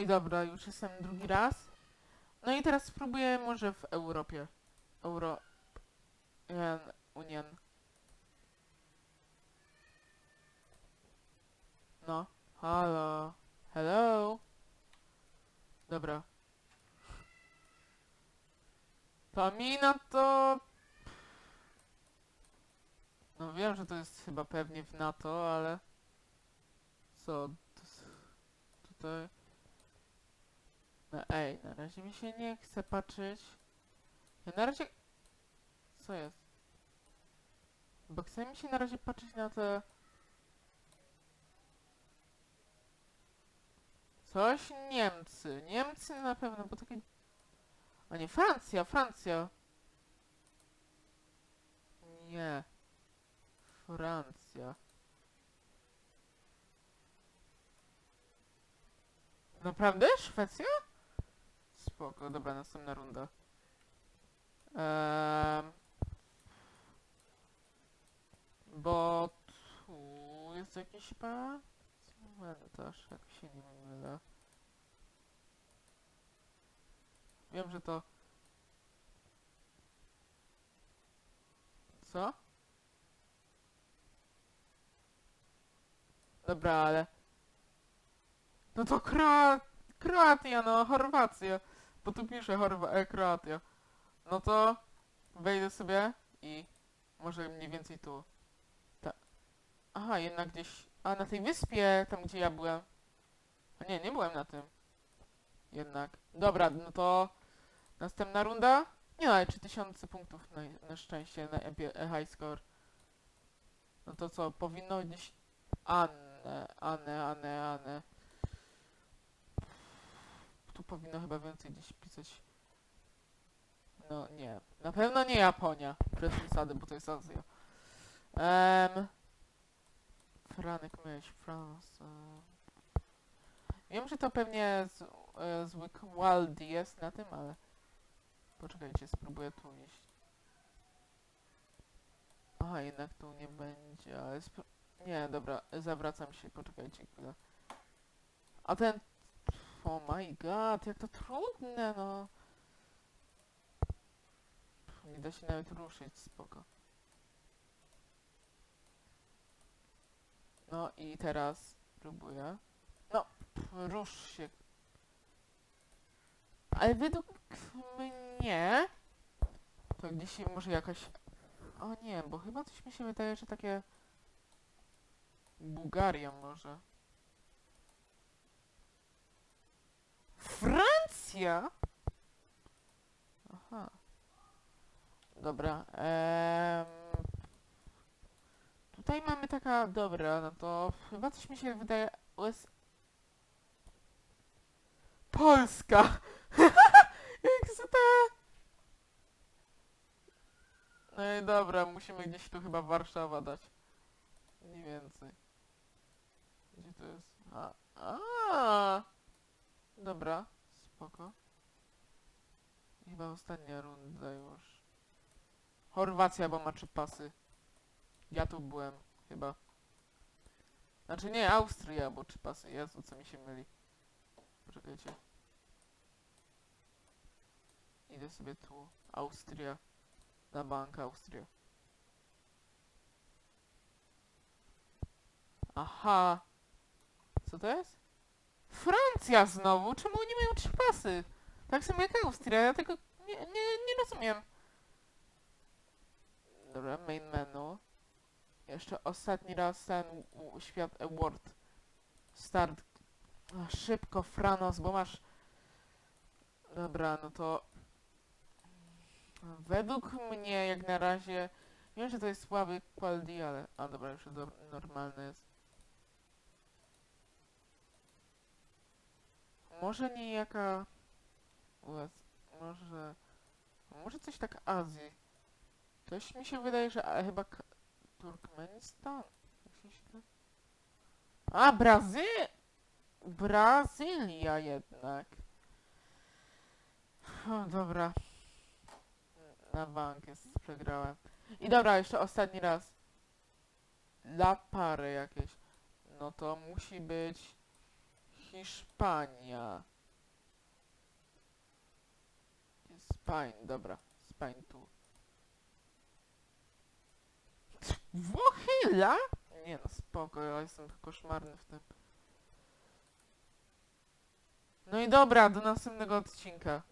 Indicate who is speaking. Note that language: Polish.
Speaker 1: I dobra, już jestem drugi raz. No i teraz spróbuję może w Europie. Euro... Union. No. Halo. Hello. Dobra. To mi na to... No wiem, że to jest chyba pewnie w NATO, ale... Co? Tutaj... No ej, na razie mi się nie chce patrzeć. Ja na razie... Co jest? Bo chce mi się na razie patrzeć na te... Coś Niemcy. Niemcy na pewno, bo takie... A nie, Francja, Francja. Nie. Francja. Naprawdę? Szwecja? Spoko, dobra, następna runda. Ehm, bo tu jest jakiś chyba cmentarz, jak się nie mylę. Wiem, że to... Co? Dobra, ale... No to. Kroatia, no, Chorwacja. Bo tu pisze Chorwa... E. No to wejdę sobie i może mniej więcej tu. Ta... Aha, jednak gdzieś... A, na tej wyspie, tam gdzie ja byłem. A nie, nie byłem na tym. Jednak. Dobra, no to... Następna runda? Nie ale 3000 punktów na, na szczęście, na e, high score. No to co, powinno gdzieś... Anne, Anne, Anne, Anne. Powinno chyba więcej gdzieś pisać. No nie, na pewno nie Japonia. Bez przesady, bo to jest Azja. Um, Franek myśl, France. em. Wiem, że to pewnie e, zwykły Waldi jest na tym, ale... Poczekajcie, spróbuję tu iść. Aha, jednak tu nie będzie, ale... Nie, dobra, zawracam się, poczekajcie chwilę. A ten... Oh my god, jak to trudne, no. Nie da się nawet ruszyć, spoko. No i teraz próbuję. No, rusz się. Ale według mnie to gdzieś może jakaś... O nie, bo chyba coś mi się wydaje, że takie... Bułgaria może. Francja? Aha. Dobra. em, Tutaj mamy taka... Dobra, no to chyba coś mi się wydaje... US... Polska! XT! No i dobra, musimy gdzieś tu chyba Warszawa dać. Mniej więcej. Gdzie to jest? A, a. Dobra, spoko. Chyba ostatnia runda już. Chorwacja, bo ma trzy pasy. Ja tu byłem, chyba. Znaczy nie, Austria, bo trzy pasy. Jezu, co mi się myli. Poczekajcie. Idę sobie tu. Austria. Na bank Austria. Aha. Co to jest? Francja znowu? Czemu oni mają trzy pasy? Tak samo jak Austria, ja tego nie, nie, nie rozumiem. Dobra, main menu. Jeszcze ostatni raz ten świat award. Start. Szybko, Franos, bo masz... Dobra, no to... Według mnie, jak na razie... Wiem, że to jest słaby quality, ale... A dobra, już do, normalne jest. Może nie jaka... US, może... Może coś tak Azji. Coś mi się wydaje, że a, chyba K- Turkmenistan? A, Brazy... Brazylia jednak. O, dobra. Na bank jest, przegrałem. I dobra, jeszcze ostatni raz. Dla pary jakieś. No to musi być Hiszpania. Spain, dobra. Spain tu. Włochila? Nie no, spoko, ja jestem koszmarny w tym. No i dobra, do następnego odcinka.